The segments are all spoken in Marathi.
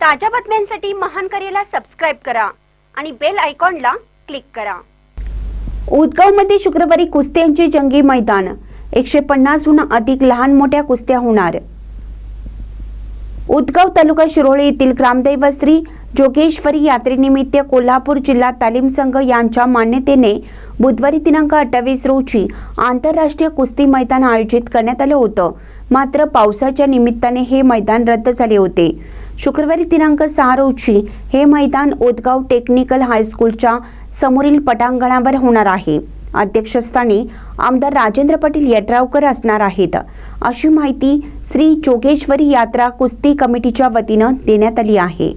ताज्या बातम्यांसाठी महान करेला सबस्क्राईब करा आणि बेल आयकॉनला क्लिक करा. उदगावमध्ये शुक्रवारी कुस्त्यांचे जंगी मैदान. एकशे पन्नासहून अधिक लहान मोठ्या कुस्त्या होणार. उदगाव तालुका शिरोळे येथील ग्रामदैवत श्री जोगेश्वरी यात्रेनिमित्त कोल्हापूर जिल्हा तालीम संघ यांच्या मान्यतेने बुधवारी दिनांक अठ्ठावीस रोजी आंतरराष्ट्रीय कुस्ती मैदान आयोजित करण्यात आलं होतं. मात्र पावसाच्या निमित्ताने हे मैदान रद्द झाले होते. शुक्रवारी दिनांक सहा रोजी हे मैदान उदगाव टेक्निकल हायस्कूलच्या समोरील पटांगणावर होणार आहे. अध्यक्षस्थानी आमदार राजेंद्र पाटील यड्रावकर असणार आहेत. अशी माहिती श्री जोगेश्वरी यात्रा कुस्ती कमिटीच्या वतीनं देण्यात आली आहे.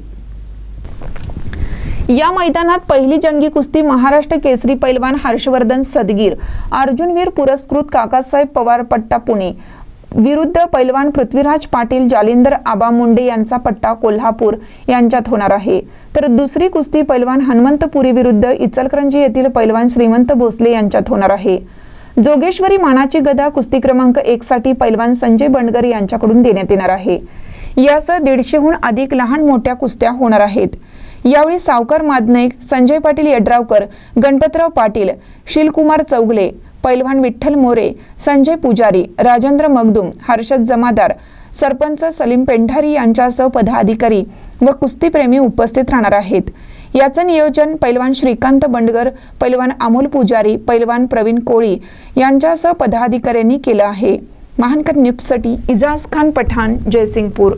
या मैदानात पहिली जंगी कुस्ती महाराष्ट्र केसरी पैलवान हर्षवर्धन सदगीर अर्जुनवीर पुरस्कृत काकासाहेब पवार पट्टा पुणे विरुद्ध पैलवान पृथ्वीराज पाटील जालिंदर आबा मुंडे यांचा पट्टा कोल्हापूर यांच्यात होणार आहे. तर दुसरी कुस्ती पैलवान हनुमंतपुरी विरुद्ध इचलकरंजी येथील पैलवान श्रीमंत भोसले यांच्यात होणार आहे. जोगेश्वरी मानाची गदा कुस्ती क्रमांक एक साठी पैलवान संजय बंडगर यांच्याकडून देण्यात येणार आहे. यासह दीडशेहून अधिक लहान मोठ्या कुस्त्या होणार आहेत. यावेळी सावकार मादनाईक संजय पाटील यड्रावकर गणपतराव पाटील शिलकुमार चौगले पैलवान विठ्ठल मोरे संजय पुजारी राजेंद्र मगदुम हर्षद जमादार सरपंच सलीम पेंढारी यांच्यासह पदाधिकारी व कुस्तीप्रेमी उपस्थित राहणार आहेत. याचं नियोजन पैलवान श्रीकांत बंडगर पैलवान अमोल पुजारी पैलवान प्रवीण कोळी यांच्यासह पदाधिकाऱ्यांनी केलं आहे. महानकर न्यूजसाठी इजाज खान पठाण जयसिंगपूर.